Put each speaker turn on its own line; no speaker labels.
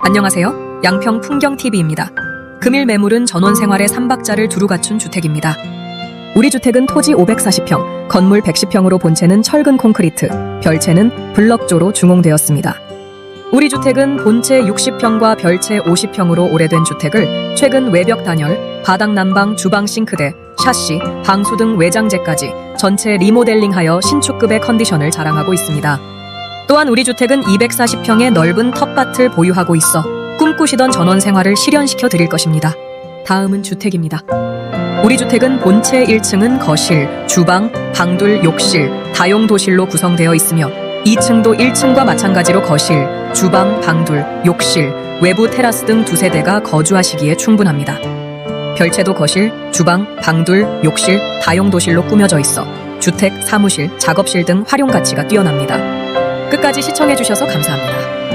안녕하세요. 양평 풍경TV입니다. 금일 매물은 전원 생활의 3박자를 두루 갖춘 주택입니다. 우리 주택은 토지 540평, 건물 110평으로 본체는 철근 콘크리트, 별채는 블럭조로 중공되었습니다. 우리 주택은 본체 60평과 별채 50평으로 오래된 주택을 최근 외벽 단열, 바닥 난방, 주방 싱크대, 샤시, 방수 등 외장재까지 전체 리모델링하여 신축급의 컨디션을 자랑하고 있습니다. 또한 우리 주택은 240평의 넓은 텃밭을 보유하고 있어 꿈꾸시던 전원 생활을 실현시켜 드릴 것입니다. 다음은 주택입니다. 우리 주택은 본체 1층은 거실, 주방, 방둘, 욕실, 다용 도실로 구성되어 있으며 2층도 1층과 마찬가지로 거실, 주방, 방둘, 욕실, 외부 테라스 등 두세 대가 거주하시기에 충분합니다. 별채도 거실, 주방, 방둘, 욕실, 다용 도실로 꾸며져 있어 주택, 사무실, 작업실 등 활용 가치가 뛰어납니다. 끝까지 시청해주셔서 감사합니다.